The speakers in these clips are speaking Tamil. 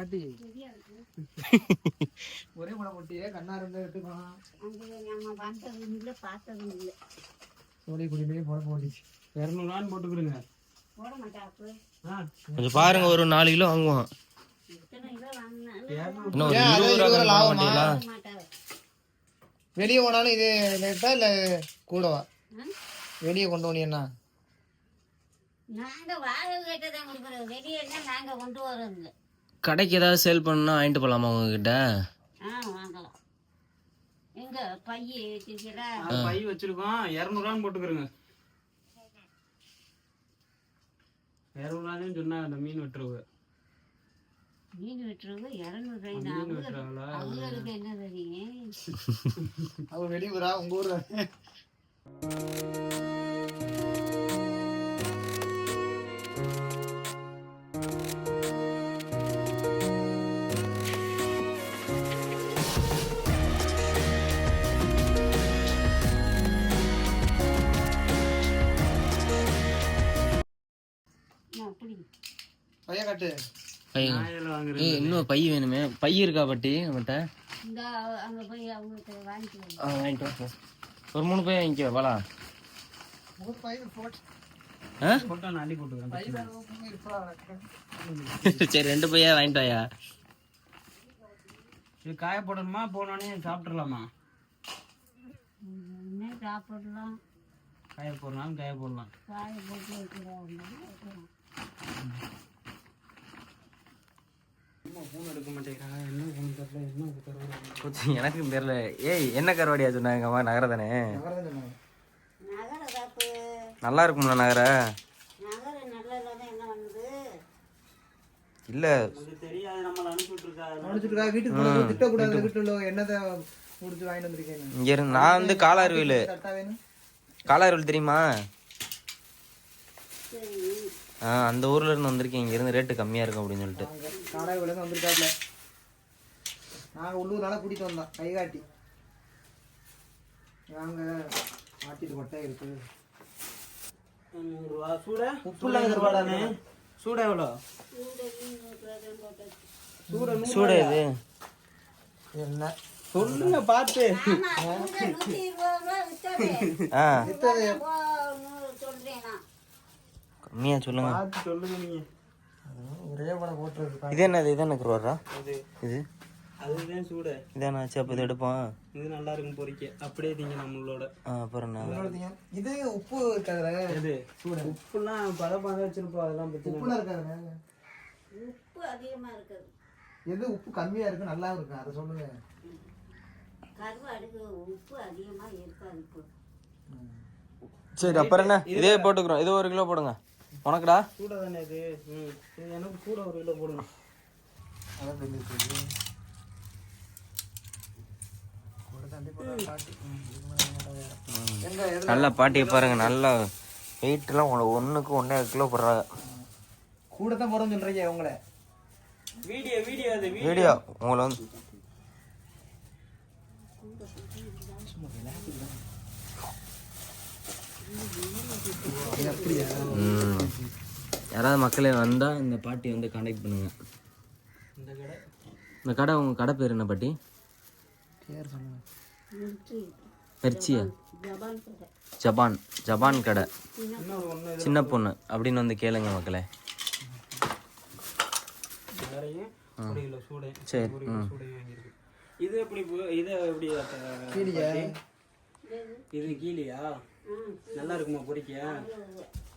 பாட்டி. ஒரே முளை முட்டியே கண்ணா இருந்தா எடுத்துக்கலாம் நம்ம வந்ததும் இல்லை பார்த்ததும் இல்லை. சோழி குடியிலேயே போட போட்டுச்சு இரநூறுவான்னு போட்டுக்கிடுங்க. போட மாட்டாப்பு ஆ. கொஞ்சம் பாருங்க ஒரு நாலு கிலோ வாங்குவோம். எத்தனை கிலோ வாங்கினாலும் இன்னும் ஒரு ஏன், அது இருபது இருபது ரூபா ரூபா வாங்க மாட்டீங்களா? போட மாட்டாரு. வெளியே போனாலும் இது லேட்டா இல்ல கூடவா? வெளியே கொண்டு போனீங்கன்னா நாங்க வாழை கேட்டதான் கொடுக்குறது வெளியே நாங்க கொண்டு வரோம் கடைக்கு ஏதாவது சேல் பண்ணா வாங்கிட்டு போலாமா உங்ககிட்ட? ஆ வாங்கலாம். எங்க அது பை வச்சிருக்கோம் இரநூறுவான்னு போட்டுக்கிறோங்க. இரநூறுவான்னு சொன்னா அந்த மீன் வெட்டுருவு மீன் வெட்டுறது இரநூறு மீன் வெட்டுறாங்களா? அவங்களுக்கு என்ன தெரியும்? அவ வெளியூரா? உங்க ஊர்? பையன் காட்டு. இன்னும் பை வேணுமே. பை இருக்கா பாட்டி போய் வரணும். ஆ வாங்கிட்டு வா ஒரு மூணு பை வாங்கிக்கோ வாடா. சரி ரெண்டு பையா வாங்கிட்டு வாயா. இது காய போடணுமா? போனோடனே சாப்பிட்றலாமா என்ன சாப்பிடலாம். காய போடலாம் காய போடலாம். காய போட்டு வைக்கிறோம் வைக்கிறோம் ஃபோன் எடுக்க மாட்டேங்கிறாங்க என்ன ஃபோன் தெரியல என்ன தெரியல கொஞ்சம் எனக்கும் தெரியல. ஏய் என்ன கருவாடியா சொன்னாங்க அம்மா? நகர தானே நல்லா இருக்கும்ல நகர? இல்ல. இங்க இருந்து நான் வந்து காலாறுவில் காலாறுவில் தெரியுமா? அந்த ஊர்ல இருந்து வந்திருக்கேன் இங்க இருந்து ரேட்டு கம்மியா இருக்கும் அப்படின்னு சொல்லிட்டு விழுந்து வந்திருக்காப்ல நாங்க உள்ளூர்னால கூட்டிட்டு வந்தோம் கை காட்டி வாங்க மாட்டிட்டு கொட்டை இருக்கு சூட உப்பு இல்லாத சூட எவ்வளோ சூட சூட இது என்ன சொல்லுங்க பார்த்து ஆ கம்மியா சொல்லுங்க. சொல்லுங்க நீங்க. ஒரே படம் போட்டுருக்கு இது என்னது? இது என்ன கருவாடா அது இது. அதுதான் சூட. இதானாச்சு அப்போ இது எடுப்போம். இது நல்லா இருக்கும் பொரிக்க அப்படியே திங்க நம்மளோட ஆ அப்புறம் என்ன? இது உப்பு இருக்காதுல? இது உப்புலாம் பதப்பாக வச்சிருப்போம். அதெல்லாம் பிரச்சனை உப்புலாம் இருக்காதுல? உப்பு அதிகமா இருக்குது. எது உப்பு கம்மியா இருக்கு நல்லா இருக்கு? அதை சொல்லுங்க. கருவாடுக்கு உப்பு அதிகமா இருக்காது இப்போ. சரி அப்புறம் என்ன? இதே போட்டுக்கிறோம். இது ஒரு கிலோ போடுங்க. உனக்குடா? சூட தானே இது? ம். எனக்கு சூட ஒரு கிலோ போடுங்க. அதான் தெரிஞ்சிருக்கு நல்லா பாட்டியை பாருங்க நல்லா வெயிட்லாம் உங்களுக்கு ஒன்றுக்கு ஒன்றே கிலோ போடுறாங்க. கூட தான் போறோம்னு சொல்றீங்க உங்களை. Video video. வீடியோ உங்களை வந்து ம். யாராவது மக்களே வந்தால் இந்த பாட்டி வந்து காண்டாக்ட் பண்ணுங்க. இந்த கடை? இந்த கடை உங்கள் கடை பேர் என்ன பாட்டி? பேர் சொல்லுங்க. மிர்ச்சி பெர்ச்சியா? ஜபான் ஜபான் கடை. சின்ன பொண்ணு அப்படின்னு வந்து கேளுங்க மக்களே. சரி இது எப்படி இது எப்படி? இது கீழியா? நல்லா இருக்குமா பொரிக்க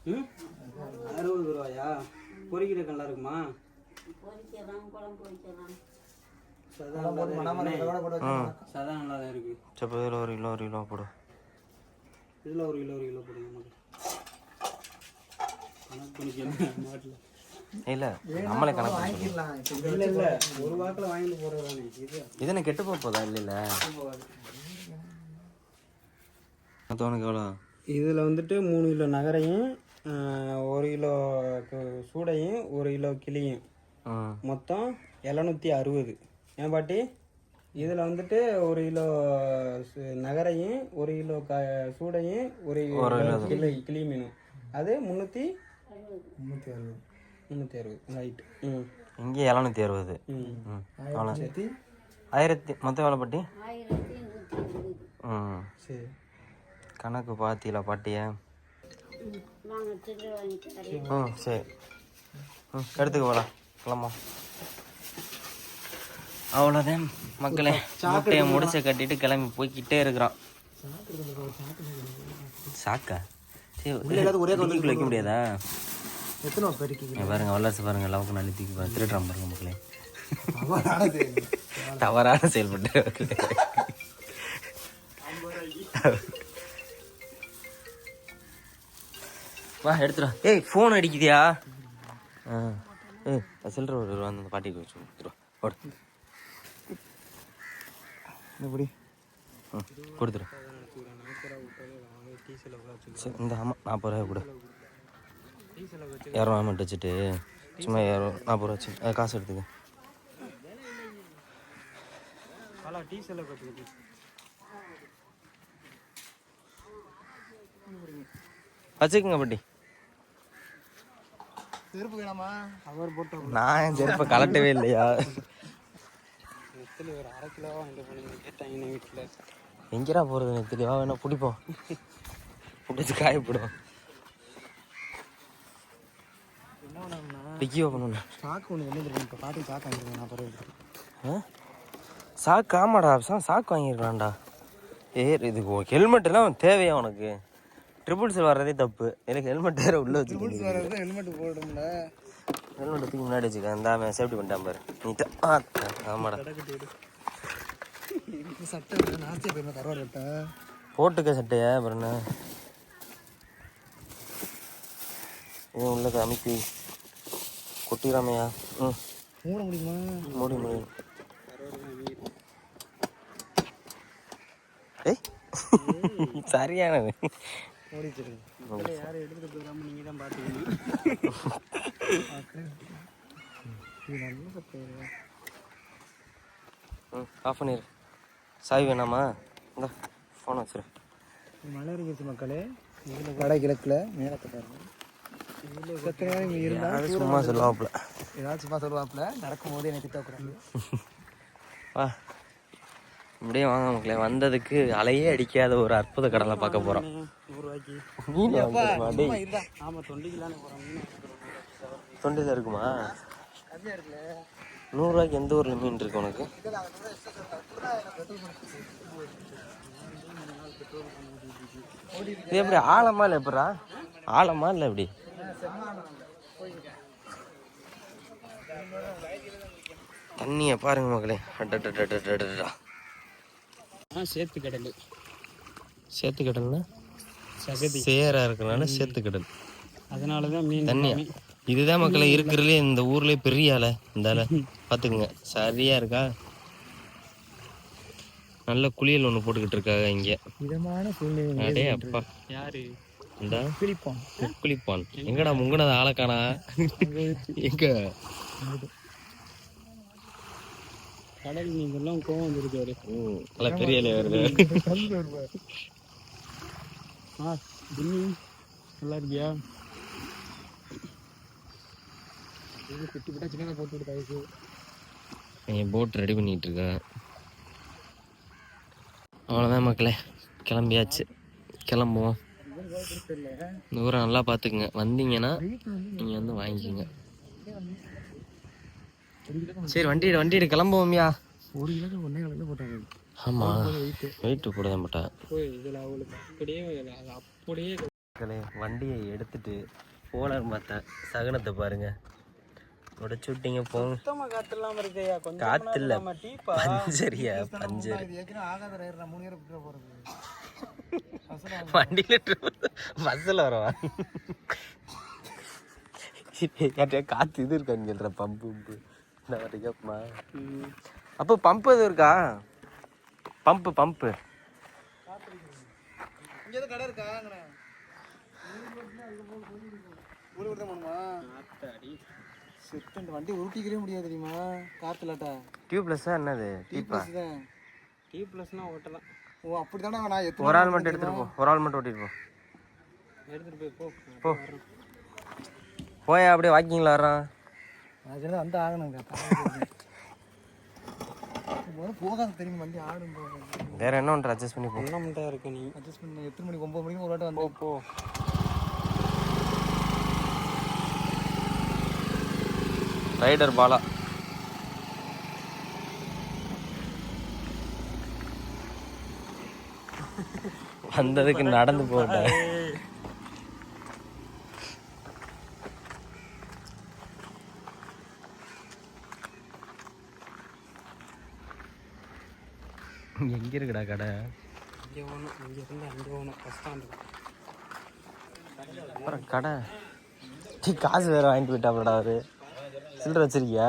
ம்? அறுபது ரூபாயா? பொரிக்கிறதுக்கு நல்லா இருக்குமா சதா நல்லா தான் இருக்கு. இதோட போட்டு வச்சிருக்காங்க. சதா நல்லா தான் இருக்கு சப்போ இதில் ஒரு கிலோ ஒரு கிலோ போடு. இதில் ஒரு கிலோ ஒரு கிலோ போடுங்க நமக்கு கணக்கு மாட்டில் இல்லை நம்மளே கணக்கு. வாங்கிக்கலாம் இல்லை இல்லை. ஒரு வாக்கில் வாங்கிட்டு போகிறது தானே இது. என்ன கெட்டு போதா? இல்லைல்ல மற்றவனுக்கு எவ்வளோ இதில் வந்துட்டு மூணு கிலோ நகரையும் ஒரு கிலோ சூடையும் ஒரு கிலோ கிளியும். மொத்தம் எழுநூற்றி அறுபது. ஏன் பாட்டி? இதில் வந்துட்டு ஒரு கிலோ சு- நகரையும் ஒரு கிலோ க சூடையும் ஒரு கிலோ கிளி கிளி மீனும் அது முந்நூற்றி முன்னூத்தி அறுபது. முந்நூற்றி அறுபது. ரைட்டு ம். இங்கே எழுநூத்தி அறுபது. ம். ம். அவ்வளோ ஆயிரத்தி ஆயிரத்தி மொத்தம் எவ்வளோ பாட்டி? ஆயிரத்தி நூற்றி இருபது ம். சரி. கணக்கு பார்த்தீங்களா பாட்டியை. ம் சரி. ம் எடுத்துக்க போகலாம் கிளம்பா அவ்வளோதான் மக்களே. மூட்டையை முடிச்ச கட்டிட்டு கிளம்பி போய்க்கிட்டே இருக்கிறான் சாக்கா? சரி டிக்கிக்குள்ள வைக்க முடியாதா? பாருங்க வல்லரசு பாருங்க லவுக்கு நல்லி தூக்கி பாருங்க திருடுறான் பாருங்க மக்களே. தவறான செயல்பட்டு வா எடுத்துடா ஏய் ஃபோன் அடிக்குதியா? ஆ. ஏய் சில்லற ஒரு ரூபா அந்த பாட்டிக்கு வச்சு கொடுத்துருவா ஓடு எப்படி ம் கொடுத்துரு சரி இந்த ஆமாம் நாற்பது ரூபாய் கொடு. இரநூறுவா மட்டும் வச்சுட்டு சும்மா இரநூறு நாற்பது ரூபா வச்சு அது காசு எடுத்துக்க. வச்சுக்கோங்க பாட்டி. செருப்பு வேணாமா? அவர் போட்டோம் நான் என் செருப்பை கலட்டவே இல்லையா? நெத்தில் ஒரு அரை கிலோவா வாங்கிட்டு போனீங்க வீட்டில் எங்கடா போகிறது எனக்கு தெரியவா வேணா பிடிப்போம் பிடிச்சி காயப்படும் என்ன பண்ணணும்னா டிக்கி ஓப்பன் பண்ணு. சாக்கு ஒன்று என்ன தெரியும் இப்போ பாட்டி சாக்கு வாங்கிருக்கேன் நான் பரவாயில்ல? சாக்கு ஆமாடா சாக்கு வாங்கியிருக்கலாம்டா ஏ இதுக்கு ஹெல்மெட்லாம் தேவையா உனக்கு? ட்ரிபிள்ஸ் வர்றதே தப்பு. எனக்கு ஹெல்மெட் வேற உள்ள வர்றது ஹெல்மெட் போடணும்ல. ஹெல்மெட் தூக்கி முன்னாடி வச்சுக்க இந்த சேஃப்டி பண்ணிட்டான் பாரு. நீட்டா ஆமாடா. சட்டை போட்டுக்க சட்டையா அப்புறம் என்ன? இது உள்ளது அமைக்கி. கொட்டிடாமையா ம். மூட முடியுமா? மூடி மூடி. ஏய் சரியானது ஓடிச்சிரு யாரும் எடுத்துகிட்டு போயிடாம நீங்கள் தான் பார்த்துக்கணும் ம் ஆஃப் பண்ணிடு சாவி வேணாமா? இந்த ஃபோன் வச்சிரு. மழை இருந்துச்சு மக்களே. இதில் வட கிழக்கில் மேலத்தை பாருங்க. செத்த நேரம் இருந்தால் சும்மா சொல்லுவாப்புல. ஏதாச்சும் சும்மா சொல்லுவாப்புல? நடக்கும்போது என்னை திட்டக்கூடாது வா. இப்படியே வாங்க மக்களே. வந்ததுக்கு அலையே அடிக்காத ஒரு அற்புத கடலை பார்க்க போகிறோம் தொண்டியில் இருக்குமா? நூறுரூவாய்க்கு எந்த ஊரில் மீன் இருக்கு உனக்கு? இது எப்படி ஆழமா இல்லை எப்படா ஆழமா இல்லை எப்படி? தண்ணியை பாருங்க மக்களே. அடடடடடடடா. ஆ சேத்து கடல். சேத்து கடல்னா? சகதி. சேரா இருக்கனால சேத்து கடல். அதனால தான் மீன் தண்ணியா? இதுதான் மக்களே இருக்கிறதுலே இந்த ஊர்லயே பெரிய அலை இந்த அலை பார்த்துக்குங்க சரியா இருக்கா? நல்ல குளியல் ஒன்று போட்டுக்கிட்டு இருக்காங்க இங்க. இதமான சூழ்நிலை அடே அப்பா. யாரு? இந்த. பிடிப்போம் குளிப்பான் எங்கடா முங்குனது ஆளக்கானா எங்க? கடல் மீன் எல்லாம் கோவம் வந்துருக்காரு ம், நல்ல பெரிய வருது ஆ தின்னி நல்லா இருக்கியா? இது குட்டி விட்டா சின்ன போட்டு போட் ரெடி பண்ணிட்டு இருக்கேன் அவ்வளோதான் மக்களே கிளம்பியாச்சு. கிளம்புவோம். இந்த ஊரை நல்லா பார்த்துக்குங்க. வந்தீங்கன்னா நீங்கள் வந்து வாங்கிக்கோங்க. சரி வண்டி வண்டி எடு, கிளம்புவோம்யா ஒரு கிலோ ஒன்றே கிலோ போட்டாங்க ஆமாம் வெயிட் போட தான் மாட்டேன் போய் இதில் அவளுக்கு அப்படியே அப்படியே. வண்டியை எடுத்துட்டு போலான்னு பார்த்தேன். சகனத்தை பாருங்க. உடச்சு விட்டீங்க போங்க. காற்றுலாம் இருக்கையா? கொஞ்சம் காத்து இல்ல பஞ்சரியா பஞ்சர். வண்டியில பஸ்ஸில் வரவா? காத்து இது இருக்கான்னு பம்பு பம்பு இந்த மாதிரி கேட்பமா அப்போ பம்பு எதுவும் இருக்கா? பம்பு பம்பு இங்கே எதுவும் கடை இருக்கா? வண்டி உருட்டிக்கவே முடியாது தெரியுமா? காத்துலாட்டா டியூப்லெஸ்ஸா என்னது? டீப்பா தான். டீ ப்ளஸ்னால் ஓட்டலாம் ஓ அப்படி தானே நான் ஒரு ஆள் மட்டும் எடுத்துட்டு போ. ஒரு ஆள் மட்டும் ஓட்டிட்டு போ. போய் போ. போ. போய் அப்படியே வாக்கிங்கில் வர்றான். சொன்னது வந்து ஆகணுங்க போகாத தெரியும் வண்டி ஆடும் வேற என்ன ஒன்று அட்ஜஸ்ட் பண்ணி போ. ஒன்றாமட்டா இருக்க நீ? அட்ஜஸ்ட் பண்ணி எத்தனை மணிக்கு ஒம்பது மணிக்கு ஒரு வாட்டி வந்து போ ரைடர் பாலா. வந்ததுக்கு நடந்து போட்டேன் எங்க இருக்குடா கடை. இங்கே போகணும் இங்கே இருந்து அங்கே போகணும் பஸ் ஸ்டாண்டு அப்புறம் கடை. டீ காசு வேற வாங்கிட்டு போயிட்டாப்லடா அவரு. சில்லற வச்சிருக்கியா?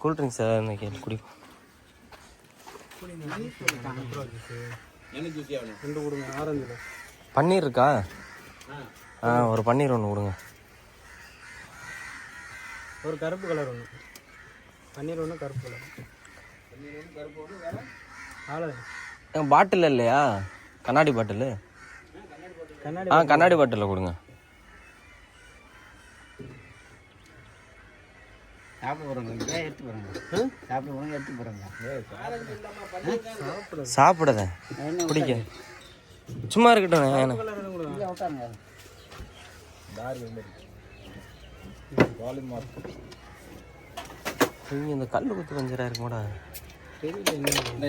கூல் ட்ரிங்க்ஸ் ஏதாவது கேட்டு குடிப்போம் ரெண்டு கொடுங்க ஆரஞ்சில் பன்னீர் இருக்கா? ஆ ஒரு பன்னீர் ஒன்று கொடுங்க. ஒரு கருப்பு கலர் ஒன்று பன்னீர் ஒன்று கருப்பு கலர் ஆளு பாட்டில் இல்லையா? கண்ணாடி பாட்டில்? கண்ணாடி ஆ கண்ணாடி பாட்டிலில் கொடுங்க. சாப்பிட சாப்பிடுத குடிக்க சும்மா இருக்கட்டும் இந்த கல் குத்து பஞ்சரா இருக்குமாடா தெரியல சாப்பிடுங்க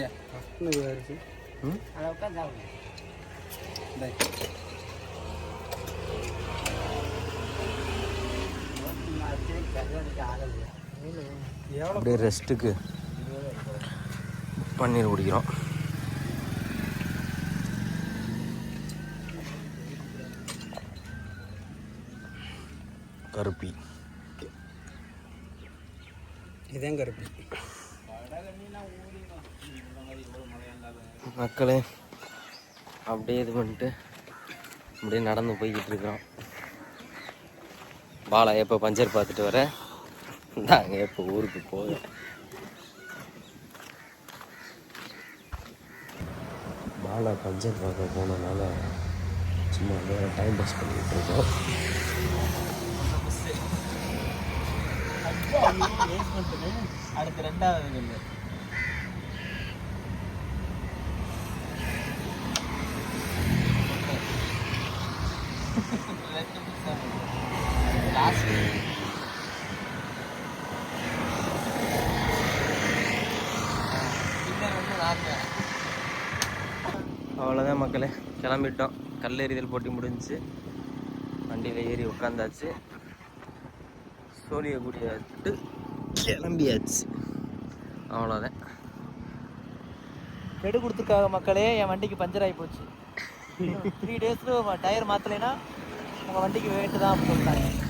அப்படியே ரெஸ்ட்டுக்கு பன்னீர் குடிக்கிறோம் கருப்பி. இதான் கருப்பு. மக்களே அப்படியே இது பண்ணிட்டு அப்படியே நடந்து போய்கிட்டு இருக்கிறோம். பாலா எப்போ பஞ்சர் பார்த்துட்டு வர? நாங்கள் எப்போ ஊருக்கு போக பாலா பஞ்சர் பார்க்க போனதுனால சும்மா வேறு டைம் பாஸ் பண்ணிக்கிட்டு இருக்கோம். அடுத்து ரெண்டாவது இல்லை அவ்வளோதான் மக்களே. கிளம்பிட்டோம். கல் எறிதல் போட்டி முடிஞ்சுச்சு வண்டியில் ஏறி உட்காந்தாச்சு. சோழியை குடியாட்டு கிளம்பியாச்சு. அவ்வளோதான் கெடு கொடுத்துருக்காங்க மக்களே என் வண்டிக்கு பஞ்சர் ஆகி போச்சு. த்ரீ டேஸில் டயர் மாற்றலைன்னா உங்கள் வண்டிக்கு வெயிட்டு தான் சொல்லிட்டாங்க.